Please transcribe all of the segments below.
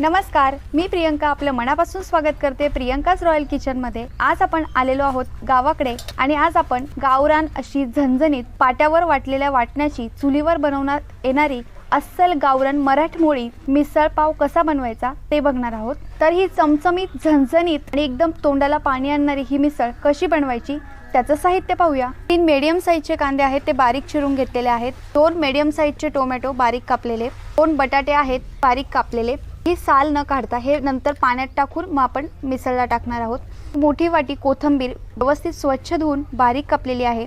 नमस्कार मी प्रियंका आपलं मनापासून स्वागत करते प्रियंकाच रॉयल किचनमध्ये. आज आपण आलेलो आहोत गावाकडे आणि आज आपण गावरान अशी झणझणीत पाट्यावर वाटलेल्या वाटण्याची चुलीवर बनवण्यात येणारी अस्सल गावरान मराठमोळी मिसळ पाव कसा बनवायचा ते बघणार आहोत. तर ही चमचमीत झणझणीत आणि एकदम तोंडाला पाणी आणणारी ही मिसळ कशी बनवायची त्याचं साहित्य पाहूया. तीन मीडियम साईजचे कांदे आहेत ते बारीक चिरून घेतलेले आहेत. दोन मीडियम साईजचे टोमॅटो बारीक कापलेले. दोन बटाटे आहेत बारीक कापलेले. ही साल न काढता हे नंतर पाण्यात टाकून मग आपण मिसळला टाकणार आहोत. मोठी वाटी कोथंबीर व्यवस्थित स्वच्छ धुवून बारीक कापलेली आहे.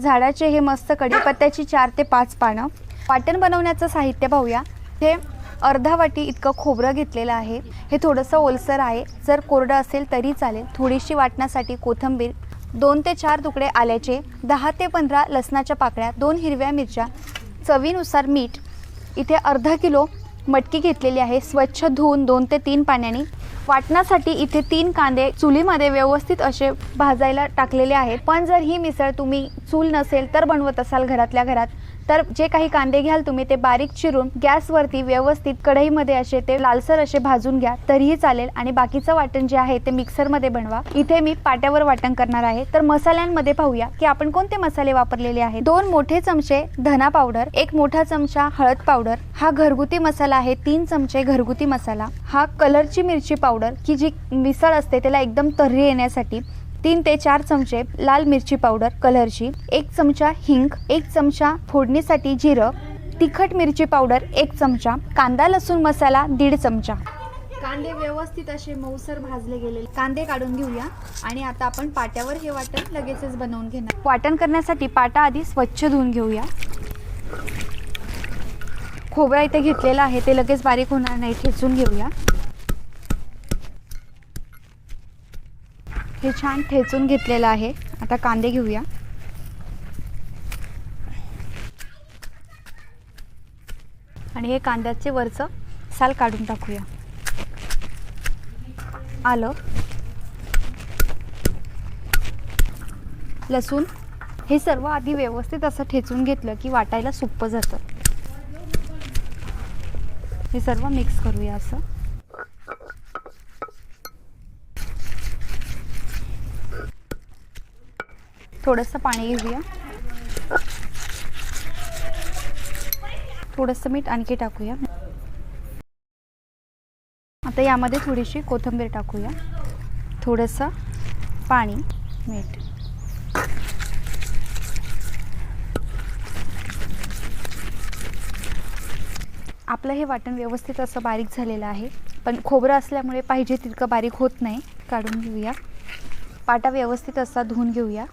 झाडाचे हे मस्त कढीपत्त्याची चार ते पाच पानं. वाटण बनवण्याचं साहित्य पाहूया. हे अर्धा वाटी इतकं खोबरं घेतलेलं आहे. हे थोडंसं ओलसर आहे. जर कोरडं असेल तरी चालेल. थोडीशी वाटण्यासाठी कोथंबीर दोन ते चार तुकडे आल्याचे दहा ते पंधरा लसणाच्या पाकळ्या दोन हिरव्या मिरच्या चवीनुसार मीठ इथे अर्धा किलो मटकी घेतलेली आहे. स्वच्छ धुवून दोन ते तीन पाण्याने वाटण्यासाठी इथे तीन कांदे चुलीमध्ये व्यवस्थित असे भाजायला टाकलेले आहेत. पण जर ही मिसळ तुम्ही चूल नसेल तर बनवत असाल घरातल्या घरात. तर जे काही कांदे घ्याल तुम्ही ते बारीक चिरून गॅसवरती व्यवस्थित कढईमध्ये असे ते लालसर असे भाजून घ्या तरीही चालेल. आणि बाकीचं वाटण जे आहे ते मिक्सरमध्ये बनवा. इथे मी पाट्यावर वाटण करणार आहे. तर मसाल्यांमध्ये पाहूया की आपण कोणते मसाले वापरलेले आहेत. दोन मोठे चमचे धना पावडर एक मोठा चमचा हळद पावडर. हा घरगुती मसाला आहे तीन चमचे घरगुती मसाला. हा कलरची मिरची पावडर की जी मिसळ असते त्याला एकदम तर्री येण्यासाठी तीन ते चार चमचे लाल मिरची पावडर कलरची एक चमचा हिंग एक चमचा फोडणीसाठी जिरं तिखट मिरची पावडर एक चमचा कांदा लसूण मसाला दीड चमचा. कांदे व्यवस्थित असे मऊसर भाजले गेलेले कांदे काढून घेऊया आणि आता आपण पाट्यावर हे वाटण लगेचच बनवून घेणार. वाटण करण्यासाठी पाटा आधी स्वच्छ धुवून घेऊया. खोबरा इथे घेतलेला आहे ते लगेच बारीक होणार नाही ठेचून घेऊया. हे छान ठेचून घेतलेलं आहे. आता कांदे घेऊया. आणि हे कांद्याचे वरचं साल काढून टाकूया. आलं. लसूण. हे सर्व आधी व्यवस्थित असं ठेचून घेतलं की वाटायला सोपं जातं. हे सर्व मिक्स करूया असं. थोडंसं पाणी घेऊया. थोडंसं मीठ आणखी टाकूया. आता यामध्ये थोडीशी कोथिंबीर टाकूया. थोडंसं पाणी मीठ. आपलं हे वाटण व्यवस्थित असं बारीक झालेलं आहे. पण खोबरं असल्यामुळे पाहिजे तितकं बारीक होत नाही. काढून घेऊया. पाटा व्यवस्थित असा धुवून घेऊया.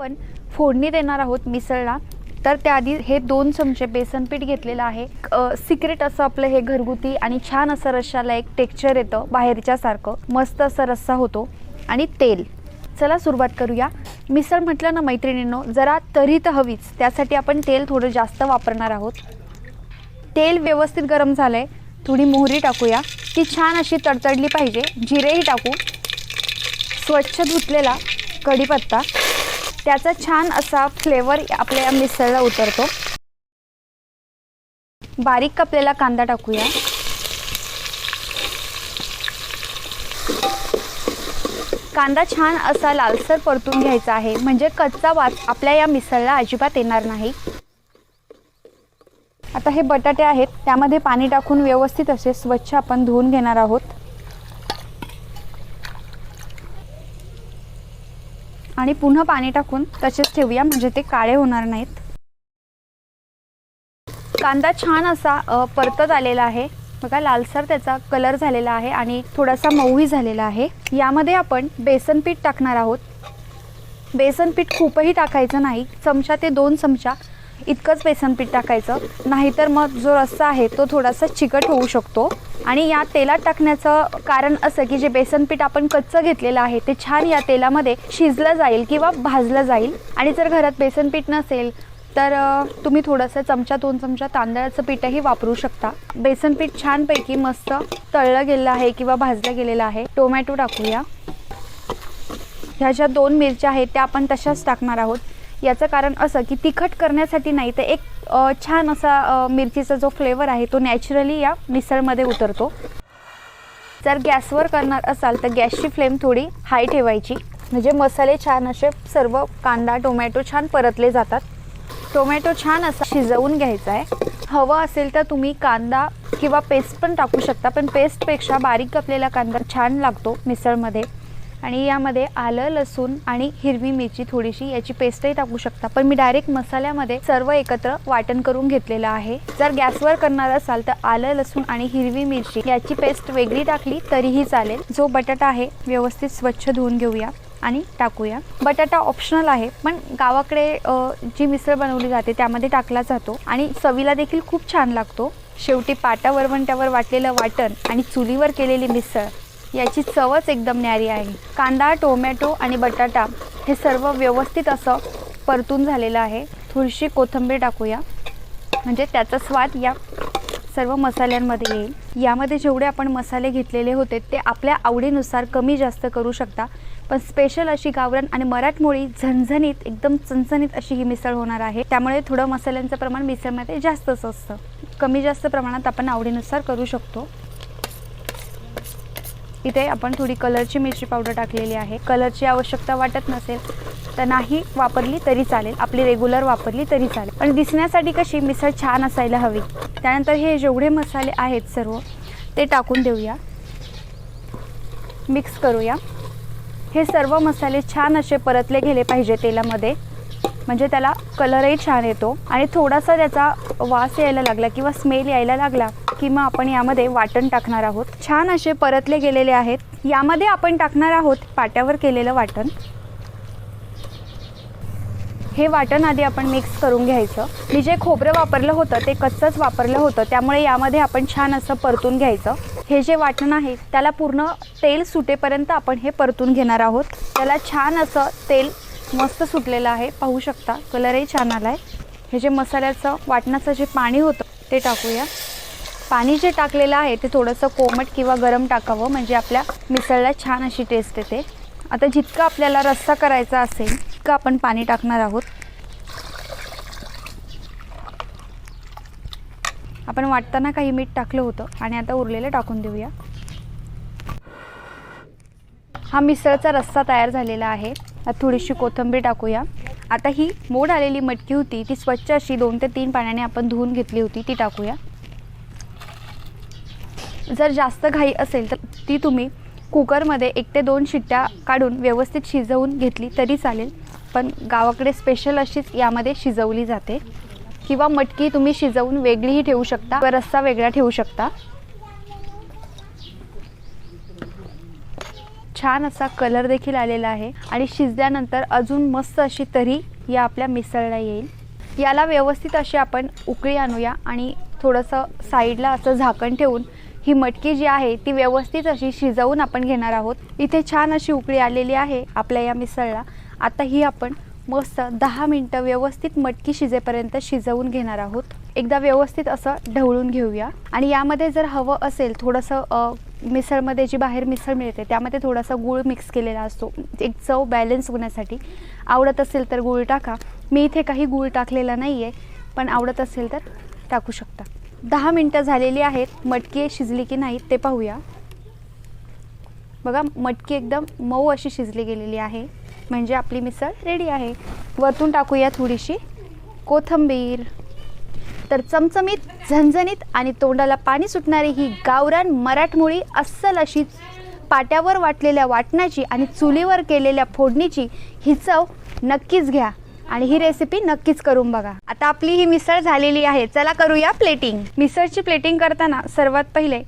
आपण फोडणी देणार आहोत मिसळला तर त्याआधी हे दोन चमचे बेसन पीठ घेतलेलं आहे. सिक्रेट असं आपलं हे घरगुती आणि छान असं रश्शाला एक टेक्स्चर येतं बाहेरच्यासारखं मस्त असा रस्सा होतो आणि तेल. चला सुरुवात करूया. मिसळ म्हटलं ना मैत्रिणींनो जरा तरी तर हवीच. त्यासाठी आपण तेल थोडं जास्त वापरणार आहोत. तेल व्यवस्थित गरम झालं आहे थोडी मोहरी टाकूया. ती छान अशी तडतडली पाहिजे. जिरेही टाकू. स्वच्छ धुतलेला कढीपत्ता. त्याचा छान असा फ्लेवर आपल्या या मिसळला उतरतो. बारीक कापलेला कांदा टाकूया. कांदा छान असा लालसर परतून घ्यायचा आहे. म्हणजे कच्चा वास आपल्या या मिसळला अजिबात येणार नाही. आता हे बटाटे आहेत. त्यामध्ये पाणी टाकून व्यवस्थित असे स्वच्छ आपण धुवून घेणार आहोत. आणि पुन्हा पाणी टाकून तसेच ठेवूया म्हणजे ते काळे होणार नाहीत. कांदा छान असा परतत आलेला आहे. बघा लालसर त्याचा कलर झालेला आहे आणि थोडासा मऊही झालेला आहे. यामध्ये आपण बेसन पीठ टाकणार आहोत. बेसन पीठ खूपही टाकायचं नाही. चमचा ते दोन चमचा. इतकंच बेसन पीठ टाकायचं. नाहीतर मग जो रस्सा आहे तो थोडासा चिकट होऊ शकतो. आणि या तेलात टाकण्याचं कारण असं की जे बेसन पीठ आपण कच्चं घेतलेलं आहे ते छान या तेलामध्ये शिजलं जाईल किंवा भाजलं जाईल. आणि जर घरात बेसन पीठ नसेल तर तुम्ही थोडंसं चमचा दोन चमचा तांदळाचं पीठही वापरू शकता. बेसन पीठ छानपैकी मस्त तळलं गेलं आहे किंवा भाजलं गेलेलं आहे. टोमॅटो टाकूया. ह्या ज्या दोन मिरच्या आहेत त्या आपण तशाच टाकणार आहोत. याचं कारण असं की तिखट करण्यासाठी नाही तर एक छान असा मिरचीचा जो फ्लेवर आहे तो नॅचरली या मिसळमध्ये उतरतो. जर गॅसवर करणार असाल तर गॅसची फ्लेम थोडी हाय ठेवायची. म्हणजे मसाले छान असे सर्व कांदा टोमॅटो छान परतले जातात. टोमॅटो छान असा शिजवून घ्यायचा आहे. हवं असेल तर तुम्ही कांदा किंवा पेस्ट पण टाकू शकता पण पेस्टपेक्षा बारीक कापलेला कांदा छान लागतो मिसळमध्ये. आणि यामध्ये आलं लसूण आणि हिरवी मिरची थोडीशी. याची पेस्टही टाकू शकता. पण मी डायरेक्ट मसाल्यामध्ये सर्व एकत्र वाटण करून घेतलेलं आहे. जर गॅसवर करणार असाल तर आलं लसूण आणि हिरवी मिरची याची पेस्ट वेगळी टाकली तरीही चालेल. जो बटाटा आहे व्यवस्थित स्वच्छ धुवून घेऊया आणि टाकूया. बटाटा ऑप्शनल आहे पण गावाकडे जी मिसळ बनवली जाते त्यामध्ये टाकला जातो आणि चवीला देखील खूप छान लागतो. शेवटी पाटा वरवंट्यावर वाटलेलं वाटण आणि चुलीवर केलेली मिसळ याची चवच एकदम न्यारी आहे. कांदा टोमॅटो आणि बटाटा हे सर्व व्यवस्थित असं परतून झालेलं आहे. थोडीशी कोथिंबीर टाकूया. म्हणजे त्याचा स्वाद या सर्व मसाल्यांमध्ये येईल. यामध्ये जेवढे आपण मसाले घेतलेले होते ते आपल्या आवडीनुसार कमी जास्त करू शकता. पण स्पेशल अशी गावरान आणि मराठमोळी झणझणीत एकदम चणचणीत अशी ही मिसळ होणार आहे. त्यामुळे थोडं मसाल्यांचं प्रमाण मिसळमध्ये जास्तच असतं. कमी जास्त प्रमाणात आपण आवडीनुसार करू शकतो. इथे आपण थोडी कलरची मिरची पावडर टाकलेली आहे. कलरची आवश्यकता वाटत नसेल तर नाही वापरली तरी चालेल. आपली रेग्युलर वापरली तरी चालेल. पण दिसण्यासाठी कशी मिसळ छान असायला हवी. त्यानंतर हे जेवढे मसाले आहेत सर्व ते टाकून देऊया. मिक्स करूया. हे सर्व मसाले छान असे परतले गेले पाहिजे तेलामध्ये. म्हणजे त्याला कलरही छान येतो. आणि थोडासा त्याचा वास यायला लागला किंवा स्मेल यायला लागला किंवा आपण यामध्ये वाटण टाकणार आहोत. छान असे परतले गेलेले आहेत. यामध्ये आपण टाकणार आहोत पाट्यावर केलेलं वाटण. हे वाटण आधी आपण मिक्स करून घ्यायचं. मी जे खोबरं वापरलं होतं ते कच्चंच वापरलं होतं. त्यामुळे यामध्ये आपण छान असं परतून घ्यायचं. हे जे वाटण आहे त्याला पूर्ण तेल सुटेपर्यंत आपण हे परतून घेणार आहोत. त्याला छान असं तेल मस्त सुटलेलं आहे. पाहू शकता कलरही छान आला आहे हे जे मसाल्याचं वाटणाचं जे पाणी होतं ते टाकूया. पाणी जे टाकलेलं आहे ते थोडंसं कोमट किंवा गरम टाकावं म्हणजे आपल्या मिसळला छान अशी टेस्ट येते. आता जितका आपल्याला रस्सा करायचा असेल तितकं आपण पाणी टाकणार आहोत. आपण वाटताना काही मीठ टाकलं होतं आणि आता उरलेलं टाकून देऊया. हा मिसळचा रस्सा तयार झालेला आहे. थोडीशी कोथिंबीर टाकूया. आता ही मोड आलेली मटकी होती ती स्वच्छ अशी दोन ते तीन पाण्याने आपण धुवून घेतली होती ती टाकूया. जर जास्त घाई असेल तर ती तुम्ही कुकरमध्ये एक ते दोन शिट्ट्या काढून व्यवस्थित शिजवून घेतली तरी चालेल. पण गावाकडे स्पेशल अशीच यामध्ये शिजवली जाते. किंवा मटकी तुम्ही शिजवून वेगळीही ठेवू शकता व रस्सा वेगळा ठेवू शकता. छान असा कलर देखील आलेला आहे आणि शिजल्यानंतर अजून मस्त अशी तरी या आपल्या मिसळला येईल. याला व्यवस्थित अशी आपण उकळी आणूया आणि थोडंसं साईडला असं झाकण ठेवून ही मटकी जी आहे ती व्यवस्थित अशी शिजवून आपण घेणार आहोत. इथे छान अशी उकळी आलेली आहे आपल्या या मिसळला. आता ही आपण मस्त दहा मिनटं व्यवस्थित मटकी शिजेपर्यंत शिजवून घेणार आहोत. एकदा व्यवस्थित असं ढवळून घेऊया. आणि यामध्ये जर हवं असेल थोडंसं मिसळमध्ये जी बाहेर मिसळ मिळते त्यामध्ये थोडासा गूळ मिक्स केलेला असतो. एक चव बॅलन्स होण्यासाठी. आवडत असेल तर गूळ टाका. मी इथे काही गूळ टाकलेला नाही आहे पण आवडत असेल तर टाकू शकता. दहा मिनटं झालेली आहेत. मटकी शिजली की नाही ते पाहूया. बघा मटकी एकदम मऊ अशी शिजली गेलेली आहे. म्हणजे आपली मिसळ रेडी आहे. वरतून टाकूया थोडीशी कोथंबीर. तर चमचमीत झणझणीत आणि तोंडाला पाणी सुटणारी ही गावरान मराठमोळी अस्सल अशी पाट्यावर वाटलेल्या वाटणाची आणि चुलीवर केलेल्या फोडणीची ही चव नक्कीच घ्या. आणि ही रेसिपी नक्कीच करून बघा. आता आपली ही मिसळ झालेली आहे. चला करूया प्लेटिंग मिसळची प्लेटिंग करताना सर्वात पहिले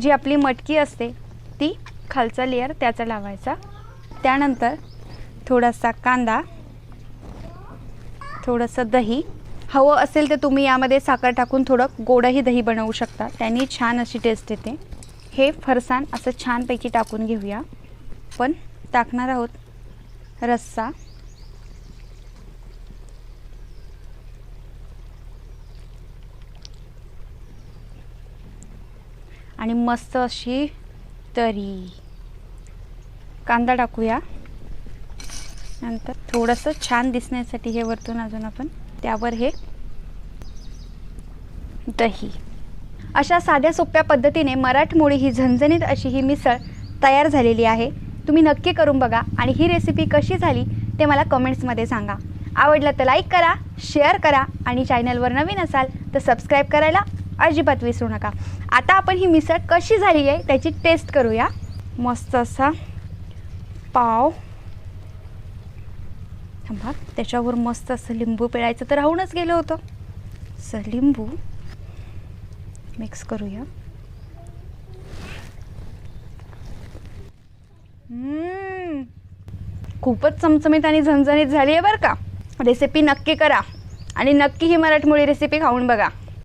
जी आपली मटकी असते ती खालचा लेअर त्याचा लावायचा. त्यानंतर थोडासा कांदा थोडंसं दही. हवं असेल तर तुम्ही यामध्ये साखर टाकून थोडं गोडही दही बनवू शकता. त्यांनी छान अशी टेस्ट येते. हे फरसाण असं छानपैकी टाकून घेऊया. पण टाकणार आहोत रस्सा. आणि मस्त अशी तरी. कांदा टाकूया. नंतर थोडंसं छान दिसण्यासाठी हे वरतून अजून आपण त्यावर हे दही. अशा साध्या सोप्या पद्धतीने मराठमोळी ही झणझणीत अशी ही मिसळ तयार झालेली आहे. तुम्ही नक्की करून बघा आणि ही रेसिपी कशी झाली ते मला कमेंट्समध्ये सांगा. आवडलं तर लाईक करा शेअर करा आणि चॅनलवर नवीन असाल तर सबस्क्राईब करायला अजिबात विसरू नका. आता आपण ही मिसळ कशी झाली आहे त्याची टेस्ट करूया. मस्त असा पाव. थांबा त्याच्यावर मस्त असं लिंबू पिळायचं तर राहूनच गेलं होतं. असं लिंबू मिक्स करूया. खूपच चमचमीत आणि झणझणीत झाली आहे बरं का. रेसिपी नक्की करा. आणि नक्की ही मराठमोळी रेसिपी खाऊन बघा.